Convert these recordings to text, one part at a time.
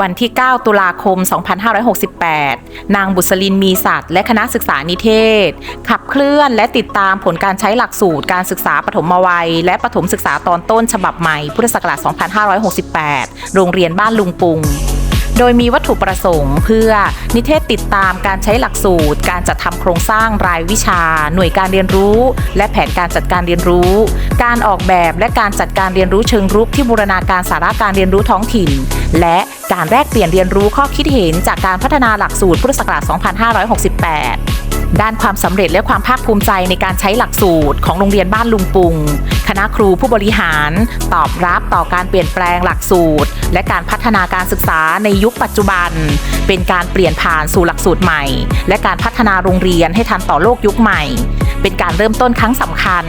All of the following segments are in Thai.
วันที่ 9 ตุลาคม 2568 นางบุษลินมีสัตว์และคณะศึกษานิเทศ ขับเคลื่อนและติดตามผลการใช้หลักสูตรการศึกษาปฐมวัย และปฐมศึกษาตอนต้นฉบับใหม่พุทธศักราช 2568 โรงเรียนบ้านลุงปุง โดยมีวัตถุประสงค์ เพื่อนิเทศติดตามการใช้หลักสูตร การจัดทำโครงสร้างรายวิชา หน่วยการเรียนรู้ และแผนการจัดการเรียนรู้ การออกแบบและการจัดการเรียนรู้เชิงรุกที่บูรณาการสาระการเรียนรู้ท้องถิ่น และการแลกเปลี่ยนเรียนรู้ข้อคิดเห็นจากการพัฒนาหลักสูตรพุทธศักราช 2568 ด้านความสำเร็จและความภาคภูมิใจในการใช้หลักสูตรของโรงเรียนบ้านลุงปุง คณะครูผู้บริหาร ตอบรับต่อการเปลี่ยนแปลงหลักสูตร และการพัฒนาการศึกษาในยุคปัจจุบัน เป็นการเปลี่ยนผ่านสู่หลักสูตรใหม่ และการพัฒนาโรงเรียนให้ทันต่อโลกยุคใหม่ เป็นการเริ่มต้นครั้งสำคัญ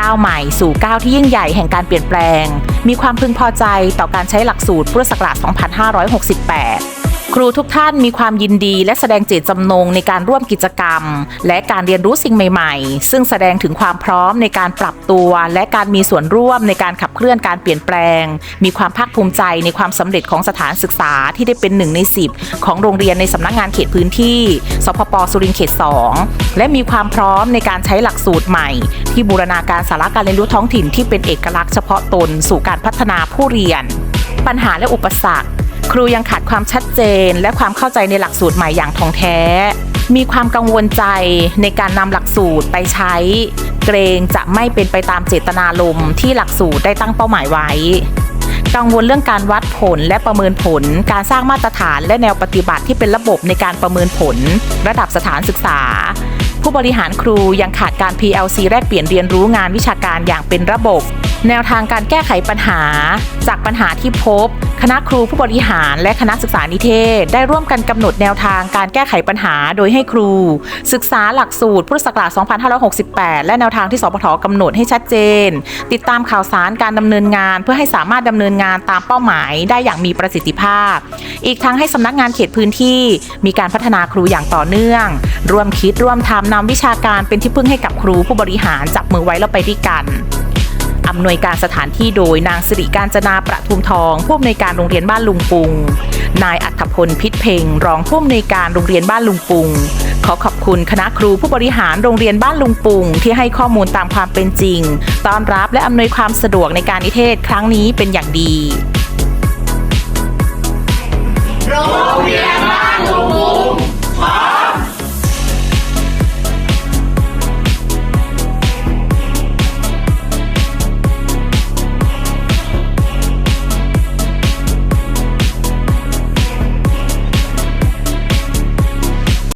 ก้าวใหม่สู่ก้าวที่ยิ่งใหญ่แห่งการเปลี่ยนแปลง มีความพึงพอใจต่อการใช้หลักสูตรพุทธศักราช 2568 ครูทุกท่านมีความยินดีและแสดงเจตจำนงในการร่วมกิจกรรม และการเรียนรู้สิ่งใหม่ๆ ซึ่งแสดงถึงความพร้อมในการปรับตัว และการมีส่วนร่วมในการขับเคลื่อนการเปลี่ยนแปลง มีความภาคภูมิใจในความสำเร็จของสถานศึกษาที่ได้เป็นหนึ่งใน 10 ของโรงเรียนในสำนักงานเขตพื้นที่ สพปสุรินทร์เขต 2 และมีความพร้อมในการใช้หลักสูตรใหม่ ที่บูรณาการสาระการเรียนรู้ท้องถิ่นที่เป็นเอกลักษณ์เฉพาะตน สู่การพัฒนาผู้เรียนปัญหาและอุปสรรค ครูยังขาดความชัดเจน และความเข้าใจในหลักสูตรใหม่อย่างท่องแท้ มีความกังวลใจในการนำหลักสูตรไปใช้ เกรงจะไม่เป็นไปตามเจตนารมณ์ที่หลักสูตรได้ตั้งเป้าหมายไว้ กังวลเรื่องการวัดผลและประเมินผล การสร้างมาตรฐานและแนวปฏิบัติที่เป็นระบบในการประเมินผล ระดับสถานศึกษา ผู้บริหารครูยังขาดการ PLC แลกเปลี่ยนเรียนรู้งานวิชาการอย่างเป็นระบบ แนวทางการแก้ไขปัญหา จากปัญหาที่พบ คณะครูผู้บริหารและคณะศึกษานิเทศ ได้ร่วมกันกำหนดแนวทางการแก้ไขปัญหา โดยให้ครู ศึกษาหลักสูตรพุทธศักราช 2568 และแนวทางที่สพทกำหนดให้ชัดเจน ติดตามข่าวสารการดำเนินงาน เพื่อให้สามารถดำเนินงานตามเป้าหมายได้อย่างมีประสิทธิภาพ อีกทั้งให้สำนักงานเขตพื้นที่มีการพัฒนาครูอย่างต่อเนื่อง ร่วมคิดร่วมทำนำวิชาการเป็นที่พึ่งให้กับครูผู้บริหารจับมือไว้แล้วไปด้วยกัน อำนวยการสถานที่โดยนางสิริการจนาประทุมทองผู้อำนวยการโรงเรียนบ้านลุงปุง นายอัธพลพิษเพ่งรองผู้อำนวยการโรงเรียนบ้านลุงปุง ขอขอบคุณคณะครูผู้บริหารโรงเรียนบ้านลุงปุง ที่ให้ข้อมูลตามความเป็นจริง ต้อนรับและอำนวยความสะดวกในการนิเทศครั้งนี้เป็นอย่างดี โรงเรียน